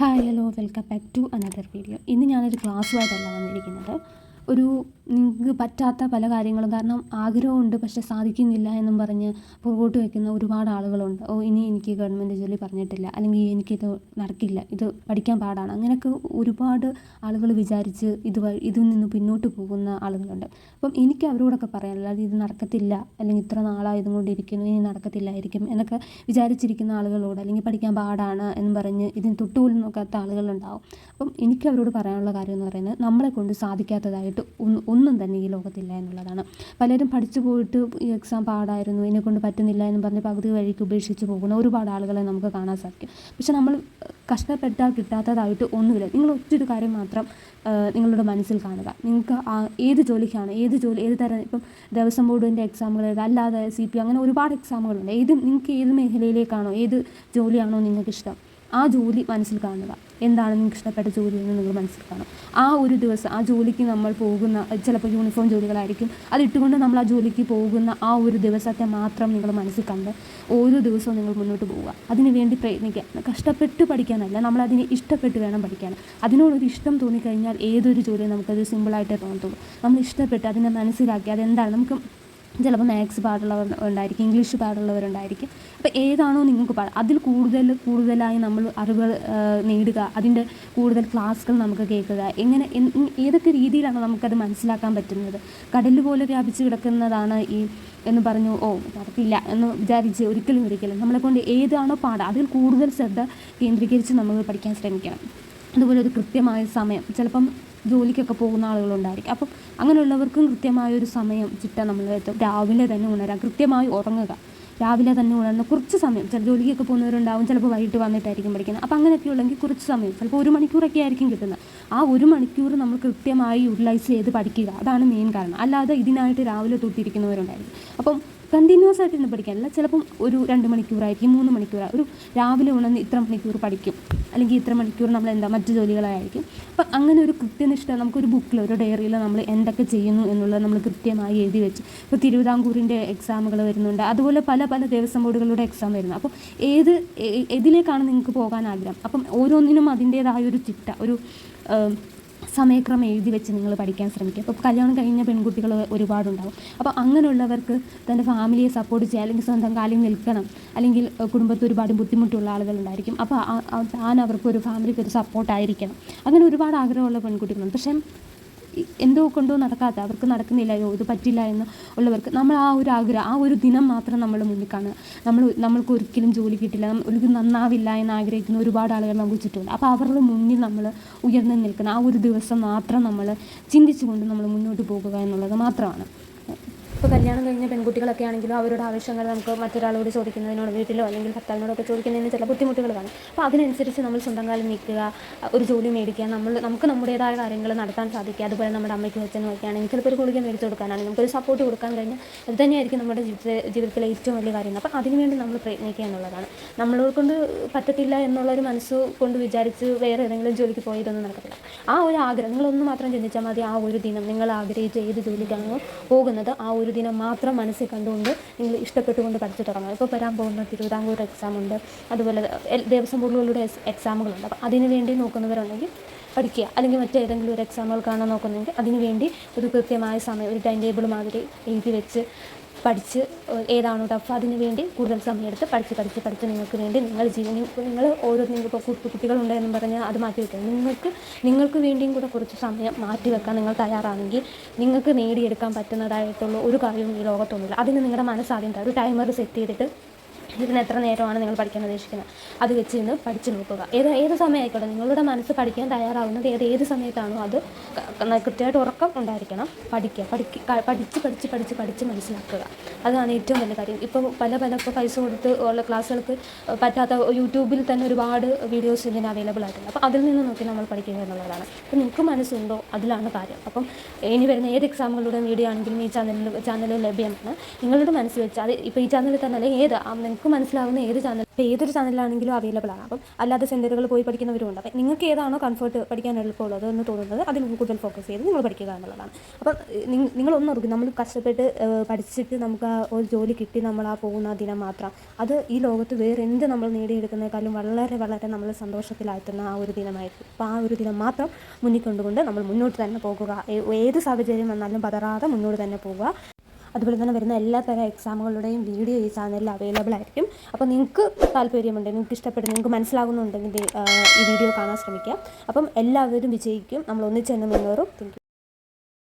Hi hello welcome back to another video ഇന്ന് ഞാനൊരു ക്ലാസ്സുമായിട്ടല്ല വന്നിരിക്കുന്നത്. ഒരു നിങ്ങൾക്ക് പറ്റാത്ത പല കാര്യങ്ങളും. കാരണം ആഗ്രഹമുണ്ട് പക്ഷെ സാധിക്കുന്നില്ല എന്നും പറഞ്ഞ് പുറകോട്ട് വയ്ക്കുന്ന ഒരുപാട് ആളുകളുണ്ട്. ഓ ഇനി എനിക്ക് ഗവൺമെന്റ് ജോലി പറഞ്ഞിട്ടില്ല. അല്ലെങ്കിൽ എനിക്കിത് നടക്കില്ല. ഇത് പഠിക്കാൻ പാടാണ്. അങ്ങനെയൊക്കെ ഒരുപാട് ആളുകൾ വിചാരിച്ച് ഇത് ഇതിൽ നിന്ന് പിന്നോട്ട് പോകുന്ന ആളുകളുണ്ട്. അപ്പം എനിക്ക് അവരോടൊക്കെ പറയാം അല്ലാതെ ഇത് നടക്കത്തില്ല അല്ലെങ്കിൽ ഇത്ര നാളായതും കൊണ്ടിരിക്കുന്നു ഇനി നടക്കത്തില്ലായിരിക്കും എന്നൊക്കെ വിചാരിച്ചിരിക്കുന്ന ആളുകളോട് അല്ലെങ്കിൽ പഠിക്കാൻ പാടാണ് എന്ന് പറഞ്ഞ് ഇതിന് തൊട്ടുപോലും നോക്കാത്ത ആളുകളുണ്ടാവും. അപ്പം എനിക്ക് അവരോട് പറയാനുള്ള കാര്യം എന്ന് പറയുന്നത് നമ്മളെ കൊണ്ട് സാധിക്കാത്തതായിട്ട് ഒന്നും ഒന്നും തന്നെ ഈ ലോകത്തില്ല എന്നുള്ളതാണ്. പലരും പഠിച്ചു പോയിട്ട് എക്സാം പാടായിരുന്നു എന്നെ കൊണ്ട് പറ്റുന്നില്ല എന്ന് പറഞ്ഞ് പകുതി വഴിക്ക് ഉപേക്ഷിച്ച് പോകുന്ന ഒരുപാട് ആളുകളെ നമുക്ക് കാണാൻ സാധിക്കും. പക്ഷെ നമ്മൾ കഷ്ടപ്പെട്ടാൽ കിട്ടാത്തതായിട്ട് ഒന്നുമില്ല. നിങ്ങൾ ഒറ്റൊരു കാര്യം മാത്രം നിങ്ങളുടെ മനസ്സിൽ കാണുക. നിങ്ങൾക്ക് ഏത് ജോലിക്കാണ് ഏത് ജോലി ഏത് തരം ഇപ്പം ദേവസ്വം ബോർഡിന്റെ എക്സാമുകൾ അല്ലാതെ സി പി അങ്ങനെ ഒരുപാട് എക്സാമുകളുണ്ട് ഏത് നിങ്ങൾക്ക് ഏത് മേഖലയിലേക്കാണോ ഏത് ജോലിയാണോ നിങ്ങൾക്ക് ഇഷ്ടം ആ ജോലി മനസ്സിൽ കാണുക. എന്താണ് നിങ്ങൾക്ക് ഇഷ്ടപ്പെട്ട ജോലി എന്ന് നിങ്ങൾ മനസ്സിൽ കാണും. ആ ഒരു ദിവസം ആ ജോലിക്ക് നമ്മൾ പോകുന്ന ചിലപ്പോൾ യൂണിഫോം ജോലികളായിരിക്കും. അതിട്ടുകൊണ്ട് നമ്മൾ ആ ജോലിക്ക് പോകുന്ന ആ ഒരു ദിവസത്തെ മാത്രം നിങ്ങൾ മനസ്സിൽ കണ്ട് ഓരോ ദിവസവും നിങ്ങൾ മുന്നോട്ട് പോവുക. അതിനുവേണ്ടി പ്രയത്നിക്കുക. കഷ്ടപ്പെട്ട് പഠിക്കാനല്ല നമ്മൾ അതിനെ ഇഷ്ടപ്പെട്ട് വേണം പഠിക്കാൻ. അതിനോടൊരു ഇഷ്ടം തോന്നിക്കഴിഞ്ഞാൽ ഏതൊരു ജോലിയും നമുക്കത് സിമ്പിളായിട്ടേ തോന്നത്തുള്ളൂ. നമ്മൾ ഇഷ്ടപ്പെട്ട് അതിനെ മനസ്സിലാക്കി അതെന്താണ്? നമുക്ക് ചിലപ്പോൾ മാത്സ് പാടുള്ളവർ ഉണ്ടായിരിക്കും ഇംഗ്ലീഷ് പാടുള്ളവരുണ്ടായിരിക്കും അപ്പോൾ ഏതാണോ നിങ്ങൾക്ക് പാട് അതിൽ കൂടുതൽ കൂടുതലായി നമ്മൾ അറിവുകൾ നേടുക അതിന്റെ കൂടുതൽ ക്ലാസ്സുകൾ നമുക്ക് കേൾക്കുക എങ്ങനെ ഏതൊക്കെ രീതിയിലാണ് നമുക്കത് മനസ്സിലാക്കാൻ പറ്റുന്നത്? കടൽ പോലെ വ്യാപിച്ച് കിടക്കുന്നതാണ് ഈ എന്ന് പറഞ്ഞു ഓ നടക്കില്ല എന്ന് വിചാരിച്ച് ഒരിക്കലും ഒരിക്കലും. നമ്മളെ കൊണ്ട് ഏതാണോ പാട് അതിൽ കൂടുതൽ ശ്രദ്ധ കേന്ദ്രീകരിച്ച് നമ്മൾ പഠിക്കാൻ ശ്രമിക്കണം. അതുപോലെ ഒരു കൃത്യമായ സമയം ചിലപ്പം ജോലിക്കൊക്കെ പോകുന്ന ആളുകളുണ്ടായിരിക്കും. അപ്പം അങ്ങനെയുള്ളവർക്കും കൃത്യമായ ഒരു സമയം ചിട്ട നമ്മൾ രാവിലെ തന്നെ ഉണരാം. കൃത്യമായി ഉറങ്ങുക. രാവിലെ തന്നെ ഉണർന്ന് കുറച്ച് സമയം ചില ജോലിക്കൊക്കെ പോകുന്നവരുണ്ടാവും ചിലപ്പോൾ വൈകിട്ട് വന്നിട്ടായിരിക്കും പഠിക്കുന്നത്. അപ്പം അങ്ങനെയൊക്കെ ഉള്ളെങ്കിൽ കുറച്ച് സമയം ചിലപ്പോൾ ഒരു മണിക്കൂറൊക്കെ ആയിരിക്കും കിട്ടുന്നത്. ആ ഒരു മണിക്കൂർ നമ്മൾ കൃത്യമായി യൂട്ടിലൈസ് ചെയ്ത് പഠിക്കുക. അതാണ് മെയിൻ കാരണം. അല്ലാതെ ഇതിനായിട്ട് രാവിലെ തൊട്ടിരിക്കുന്നവരുണ്ടായിരിക്കും. അപ്പം കണ്ടിന്യൂസ് ആയിട്ട് ഇരുന്ന് പഠിക്കാനല്ല ചിലപ്പം ഒരു രണ്ട് മണിക്കൂറായിരിക്കും മൂന്ന് മണിക്കൂറാണ് ഒരു രാവിലെ ഉണർന്ന് ഇത്ര മണിക്കൂർ പഠിക്കും. അല്ലെങ്കിൽ ഇത്ര മണിക്കൂർ നമ്മൾ എന്താ മറ്റു ജോലികളായിരിക്കും. അപ്പം അങ്ങനെ ഒരു കൃത്യനിഷ്ഠ നമുക്കൊരു ബുക്കിൽ ഒരു ഡയറിയിൽ നമ്മൾ എന്തൊക്കെ ചെയ്യുന്നു എന്നുള്ളത് നമ്മൾ കൃത്യമായി എഴുതി വെച്ച്. ഇപ്പോൾ തിരുവിതാംകൂറിന്റെ എക്സാമുകൾ വരുന്നുണ്ട്. അതുപോലെ പല പല ദേവസ്വം ബോർഡുകളുടെ എക്സാം വരുന്നു. അപ്പോൾ ഏത് എതിലേക്കാണ് നിങ്ങൾക്ക് പോകാൻ ആഗ്രഹം? അപ്പം ഓരോന്നിനും അതിന്റേതായ ഒരു ചിട്ട ഒരു സമയക്രമം എഴുതി വെച്ച് നിങ്ങൾ പഠിക്കാൻ ശ്രമിക്കുക. അപ്പോൾ കല്യാണം കഴിഞ്ഞ പെൺകുട്ടികൾ ഒരുപാടുണ്ടാവും. അപ്പോൾ അങ്ങനെയുള്ളവർക്ക് തന്റെ ഫാമിലിയെ സപ്പോർട്ട് ചെയ്യുക അല്ലെങ്കിൽ സ്വന്തം കാലിൽ നിൽക്കണം അല്ലെങ്കിൽ കുടുംബത്തിൽ ഒരുപാട് ബുദ്ധിമുട്ടുള്ള ആളുകളുണ്ടായിരിക്കും. അപ്പോൾ താൻ അവർക്ക് ഒരു ഫാമിലിക്ക് ഒരു സപ്പോർട്ടായിരിക്കണം അങ്ങനെ ഒരുപാട് ആഗ്രഹമുള്ള പെൺകുട്ടികളുണ്ട്. പക്ഷേ എന്തോ കൊണ്ടോ നടക്കാത്ത അവർക്ക് നടക്കുന്നില്ല അയ്യോ ഇത് പറ്റില്ല എന്ന് ഉള്ളവർക്ക് നമ്മൾ ആ ഒരു ആഗ്രഹം ആ ഒരു ദിനം മാത്രം നമ്മൾ മുന്നിൽ കാണുക. നമ്മൾ നമ്മൾക്ക് ഒരിക്കലും ജോലി കിട്ടില്ല ഒരിക്കലും നന്നാവില്ല എന്ന് ആഗ്രഹിക്കുന്ന ഒരുപാട് ആളുകൾ നമുക്ക് ചുറ്റുമുണ്ട്. അപ്പോൾ അവരുടെ മുന്നിൽ നമ്മൾ ഉയർന്നു നിൽക്കുന്ന ആ ഒരു ദിവസം മാത്രം നമ്മൾ ചിന്തിച്ചുകൊണ്ട് നമ്മൾ മുന്നോട്ട് പോകുക എന്നുള്ളത് മാത്രമാണ്. ഇപ്പോൾ കല്യാണം കഴിഞ്ഞ പെൺകുട്ടികളൊക്കെ ആണെങ്കിലും അവരുടെ ആവശ്യങ്ങൾ നമുക്ക് മറ്റൊരാളോട് ചോദിക്കുന്നതിനോട് വീട്ടിലോ അല്ലെങ്കിൽ ഭർത്താവിനോടൊക്കെ ചോദിക്കുന്നതിന് ചില ബുദ്ധിമുട്ടുകൾ കാണും അപ്പോൾ അതിനനുസരിച്ച് നമ്മൾ സ്വന്തം കാലം നിൽക്കുക ഒരു ജോലി മേടിക്കുക നമ്മൾ നമുക്ക് നമ്മുടേതായ കാര്യങ്ങൾ നടത്താൻ സാധിക്കുക. അതുപോലെ നമ്മുടെ അമ്മയ്ക്കും അച്ഛനും ഒക്കെ ആണെങ്കിൽ ചിലപ്പോൾ ഒരു ഗുളിക മേടിച്ച് കൊടുക്കാനാണ്. നമുക്കൊരു സപ്പോർട്ട് കൊടുക്കാൻ കഴിഞ്ഞാൽ അത് തന്നെയായിരിക്കും നമ്മുടെ ജീവിതത്തിലെ ജീവിതത്തിലെ ഏറ്റവും വലിയ കാര്യം. അപ്പോൾ അതിനുവേണ്ടി നമ്മൾ പ്രയത്നിക്കുക എന്നുള്ളതാണ്. നമ്മളെ കൊണ്ട് പറ്റത്തില്ല എന്നുള്ളൊരു മനസ്സ് കൊണ്ട് വിചാരിച്ച് വേറെ ഏതെങ്കിലും ജോലിക്ക് പോയതൊന്നും നടക്കത്തില്ല. ആ ഒരു ആഗ്രഹം നിങ്ങളൊന്ന് മാത്രം ചിന്തിച്ചാൽ മതി ആ ഒരു ദിനം. നിങ്ങൾ ആഗ്രഹിച്ച് ഏത് ജോലിക്കാണോ പോകുന്നത് ആ ഒരു ദിനം മാത്രം മനസ്സിൽ കണ്ടുകൊണ്ട് നിങ്ങൾ ഇഷ്ടപ്പെട്ടുകൊണ്ട് പഠിച്ചു തുടങ്ങണം ഇപ്പോൾ വരാൻ പോകുന്ന തിരുവിതാംകൂർ എക്സാം ഉണ്ട്. അതുപോലെ ദേവസ്വം ബോർഡുകളുടെ എക്സാമുകളുണ്ട് അപ്പോൾ അതിന് വേണ്ടി നോക്കുന്നവരുണ്ടെങ്കിൽ പഠിക്കുക. അല്ലെങ്കിൽ മറ്റേതെങ്കിലും ഒരു എക്സാമുകൾ കാണാൻ നോക്കുന്നെങ്കിൽ അതിനു വേണ്ടി ഒരു കൃത്യമായ സമയം ഒരു ടൈം ടേബിൾ മാതിരി എഴുതി വെച്ച് പഠിച്ച് ഏതാണ് ടഫ് അതിന് വേണ്ടി കൂടുതൽ സമയമെടുത്ത് പഠിച്ച് പഠിച്ച് പഠിച്ച് നിങ്ങൾക്ക് വേണ്ടി നിങ്ങൾ ജീവനി നിങ്ങൾ ഓരോ നിങ്ങൾക്ക് ഇപ്പോൾ കുട്ടികളുണ്ടെന്നും പറഞ്ഞാൽ അത് മാറ്റി വെക്കുക. നിങ്ങൾക്ക് നിങ്ങൾക്ക് വേണ്ടിയും കൂടെ കുറച്ച് സമയം മാറ്റി വെക്കാൻ നിങ്ങൾ തയ്യാറാണെങ്കിൽ നിങ്ങൾക്ക് നേടിയെടുക്കാൻ പറ്റുന്നതായിട്ടുള്ള ഒരു കാര്യവും ഈ ലോകത്തൊന്നുമില്ല. അതിന് നിങ്ങളുടെ മനസ്സാദ്യം ഒരു ടൈമർ സെറ്റ് ചെയ്തിട്ട് ഇതിന് എത്ര നേരമാണ് നിങ്ങൾ പഠിക്കാൻ ഉദ്ദേശിക്കുന്നത്? അത് വെച്ച് ഇന്ന് പഠിച്ചു നോക്കുക. ഏത് ഏത് സമയമായിക്കോട്ടെ നിങ്ങളുടെ മനസ്സ് പഠിക്കാൻ തയ്യാറാവുന്നത് ഏത് ഏത് സമയത്താണോ അത് കൃത്യമായിട്ട് ഉറക്കം ഉണ്ടായിരിക്കണം. പഠിക്കുക. പഠിക്ക പഠിച്ച് പഠിച്ച് പഠിച്ച് പഠിച്ച് മനസ്സിലാക്കുക. അതാണ് ഏറ്റവും വലിയ കാര്യം. ഇപ്പോൾ പല പല ഇപ്പോൾ പൈസ കൊടുത്ത് ഉള്ള ക്ലാസ്സുകൾക്ക് പറ്റാത്ത യൂട്യൂബിൽ തന്നെ ഒരുപാട് വീഡിയോസ് ഇതിന് അവൈലബിൾ ആയിട്ടുണ്ട്. അപ്പോൾ അതിൽ നിന്ന് നോക്കി നമ്മൾ പഠിക്കുക എന്നുള്ളതാണ്. അപ്പോൾ നിങ്ങൾക്ക് മനസ്സുണ്ടോ? അതിലാണ് കാര്യം. അപ്പം ഇനി വരുന്ന ഏത് എക്സാമുകളുടെ വീഡിയോ ആണെങ്കിലും ഈ ചാനലിൽ ചാനലിൽ ലഭ്യമാണ്. നിങ്ങളുടെ മനസ്സ് വെച്ച് അത് ഇപ്പോൾ ഈ ചാനലിൽ തന്നെ അല്ലെങ്കിൽ ഏത് നിങ്ങൾക്ക് മനസ്സിലാവുന്ന ഏത് ചാനൽ ഇപ്പോൾ ഏതൊരു ചാനലാണെങ്കിലും അവൈലബിൾ ആണ്. അപ്പം അല്ലാതെ സെന്ററുകൾ പോയി പഠിക്കുന്നവരുണ്ട് അപ്പം നിങ്ങൾക്ക് ഏതാണോ കംഫർട്ട് പഠിക്കാൻ എളുപ്പമുള്ളത് എന്ന് തോന്നുന്നത് അതിൽ കൂടുതൽ ഫോക്കസ് ചെയ്ത് നിങ്ങൾ പഠിക്കുക എന്നുള്ളതാണ്. അപ്പം നിങ്ങൾ നിങ്ങളൊന്നും ഓർക്കും നമ്മൾ കഷ്ടപ്പെട്ട് പഠിച്ചിട്ട് നമുക്ക് ആ ഒരു ജോലി കിട്ടി നമ്മൾ ആ പോകുന്ന ദിനം മാത്രം. അത് ഈ ലോകത്ത് വേറെ എന്ത് നമ്മൾ നേടിയെടുക്കുന്നതിനേക്കാളും വളരെ വളരെ നമ്മൾ സന്തോഷത്തിലാഴ്ത്തുന്ന ആ ഒരു ദിനമായിരിക്കും. അപ്പോൾ ആ ഒരു ദിനം മാത്രം മുന്നിൽ കൊണ്ടുകൊണ്ട് നമ്മൾ മുന്നോട്ട് തന്നെ പോകുക. ഏത് സാഹചര്യം വന്നാലും പതറാതെ മുന്നോട്ട് തന്നെ പോകുക. അതുപോലെ തന്നെ വരുന്ന എല്ലാ തരം എക്സാമുകളുടെയും വീഡിയോ ഈ ചാനലിൽ അവൈലബിൾ ആയിരിക്കും. അപ്പോൾ നിങ്ങൾക്ക് താല്പര്യമുണ്ട് നിങ്ങൾക്ക് ഇഷ്ടപ്പെടുന്നു നിങ്ങൾക്ക് മനസ്സിലാകുന്നുണ്ടെങ്കിൽ ഈ വീഡിയോ കാണാൻ ശ്രമിക്കുക അപ്പം എല്ലാവരും വിജയിക്കും. നമ്മൾ ഒന്നിച്ച് തന്നെ മുന്നേറും താങ്ക്